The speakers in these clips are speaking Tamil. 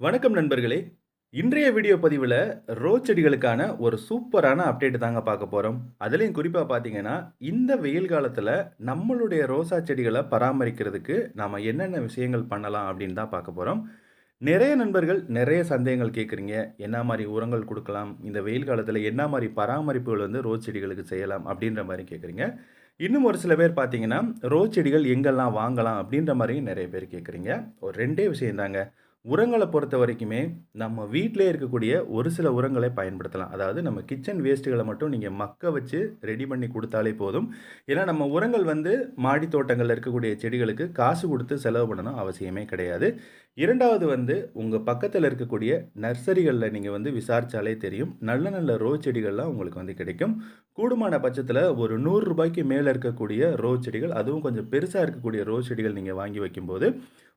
வணக்கம் நண்பர்களே. இன்றைய வீடியோ பதிவில் ரோஸ் செடிகளுக்கான ஒரு சூப்பரான அப்டேட் தாங்க பார்க்க போகிறோம் அதுலேயும் குறிப்பாக பார்த்தீங்கன்னா இந்த வெயில் காலத்தில் நம்மளுடைய ரோசா செடிகளை பராமரிக்கிறதுக்கு நாம் என்னென்ன விஷயங்கள் பண்ணலாம் அப்படின்னு தான் பார்க்க போகிறோம் நிறைய நண்பர்கள் நிறைய சந்தேகங்கள் கேட்குறீங்க என்ன மாதிரி உரங்கள் கொடுக்கலாம்? இந்த வெயில் காலத்தில் என்ன மாதிரி பராமரிப்புகள் வந்து ரோஸ் செடிகளுக்கு செய்யலாம் அப்படின்ற மாதிரி கேட்குறீங்க இன்னும் ஒரு சில பேர் பார்த்தீங்கன்னா ரோஸ் செடிகள் எங்கெல்லாம் வாங்கலாம் அப்படின்ற மாதிரியும் நிறைய பேர் கேட்குறீங்க ஒரு ரெண்டே விஷயம் தாங்க. உரங்களை பொறுத்த வரைக்குமே நம்ம வீட்டிலே இருக்கக்கூடிய ஒரு சில உரங்களை பயன்படுத்தலாம். அதாவது நம்ம கிச்சன் வேஸ்ட்டுகளை மட்டும் நீங்கள் மக்க வச்சு ரெடி பண்ணி கொடுத்தாலே போதும். ஏன்னா நம்ம உரங்கள் வந்து மாடி தோட்டங்களில் இருக்கக்கூடிய செடிகளுக்கு காசு கொடுத்து செலவு பண்ணணும் அவசியமே கிடையாது. இரண்டாவது வந்து உங்கள் பக்கத்தில் இருக்கக்கூடிய நர்சரிகளில் நீங்கள் வந்து விசாரித்தாலே தெரியும். நல்ல நல்ல ரோ செடிகள்லாம் உங்களுக்கு வந்து கிடைக்கும். கூடுமான பட்சத்தில் ஒரு நூறு ரூபாய்க்கு மேலே இருக்கக்கூடிய ரோ செடிகள் அதுவும் கொஞ்சம் பெருசாக இருக்கக்கூடிய ரோ செடிகள் நீங்கள் வாங்கி வைக்கும்போது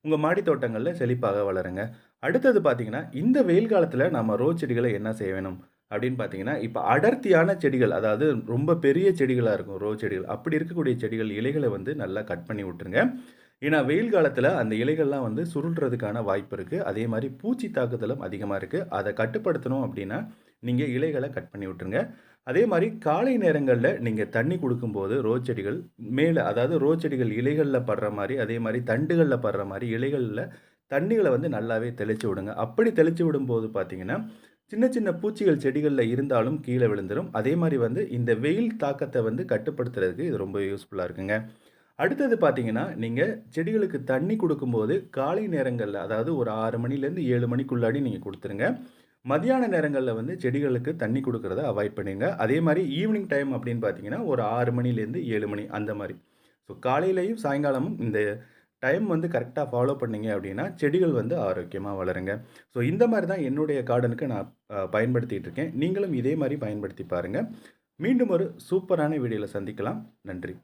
உங்கள் மாடி தோட்டங்களில் செழிப்பாக வளருங்க. அடுத்தது பார்த்தீங்கன்னா இந்த வெயில் காலத்தில் நம்ம ரோஸ் செடிகளை என்ன செய்ய வேணும்? அப்படின்னு பார்த்தீங்கன்னா இப்போ அடர்த்தியான செடிகள் அதாவது ரொம்ப பெரிய செடிகளாக இருக்கும் ரோஸ் செடிகள் அப்படி இருக்கக்கூடிய செடிகள் இலைகளை வந்து நல்லா கட் பண்ணி விட்டுருங்க. ஏன்னா வெயில் காலத்தில் அந்த இலைகள்லாம் வந்து சுருள்றதுக்கான வாய்ப்பு இருக்குது அதே மாதிரி பூச்சி தாக்குதலும் அதிகமாக இருக்குது அதை கட்டுப்படுத்தணும் அப்படின்னா நீங்கள் இலைகளை கட் பண்ணி விட்டுருங்க. அதே மாதிரி காலை நேரங்களில் நீங்கள் தண்ணி கொடுக்கும்போது ரோஸ் செடிகள் மேலே அதாவது ரோஸ் செடிகள் இலைகளில் படுற மாதிரி அதே மாதிரி தண்டுகளில் படுற மாதிரி இலைகளில் தண்ணிகளை வந்து நல்லாவே தெளித்து விடுங்க. அப்படி தெளித்து விடும்போது பார்த்தீங்கன்னா சின்ன சின்ன பூச்சிகள் செடிகளில் இருந்தாலும் கீழே விழுந்துடும் அதே மாதிரி வந்து இந்த வெயில் தாக்கத்தை வந்து கட்டுப்படுத்துறதுக்கு இது ரொம்ப யூஸ்ஃபுல்லாக இருக்குங்க. அடுத்தது பார்த்தீங்கன்னா நீங்கள் செடிகளுக்கு தண்ணி கொடுக்கும்போது காலை நேரங்களில் அதாவது ஒரு ஆறு மணிலேருந்து ஏழு மணிக்குள்ளாடி நீங்கள் கொடுத்துருங்க. மதியான நேரங்களில் வந்து செடிகளுக்கு தண்ணி கொடுக்குறத அவாய்ட் பண்ணுங்க அதே மாதிரி ஈவினிங் டைம் அப்படின்னு பார்த்தீங்கன்னா ஒரு ஆறு மணிலேருந்து ஏழு மணி அந்த மாதிரி. ஸோ காலையிலையும் சாயங்காலமும் இந்த டைம் வந்து கரெக்டாக ஃபாலோ பண்ணிங்க அப்படின்னா செடிகள் வந்து ஆரோக்கியமாக வளருங்க. ஸோ இந்த மாதிரி தான் என்னுடைய கார்டனுக்கு நான் பயன்படுத்திகிட்டு இருக்கேன். நீங்களும் இதே மாதிரி பயன்படுத்தி பாருங்கள் மீண்டும் ஒரு சூப்பரான வீடியோவில் சந்திக்கலாம். நன்றி.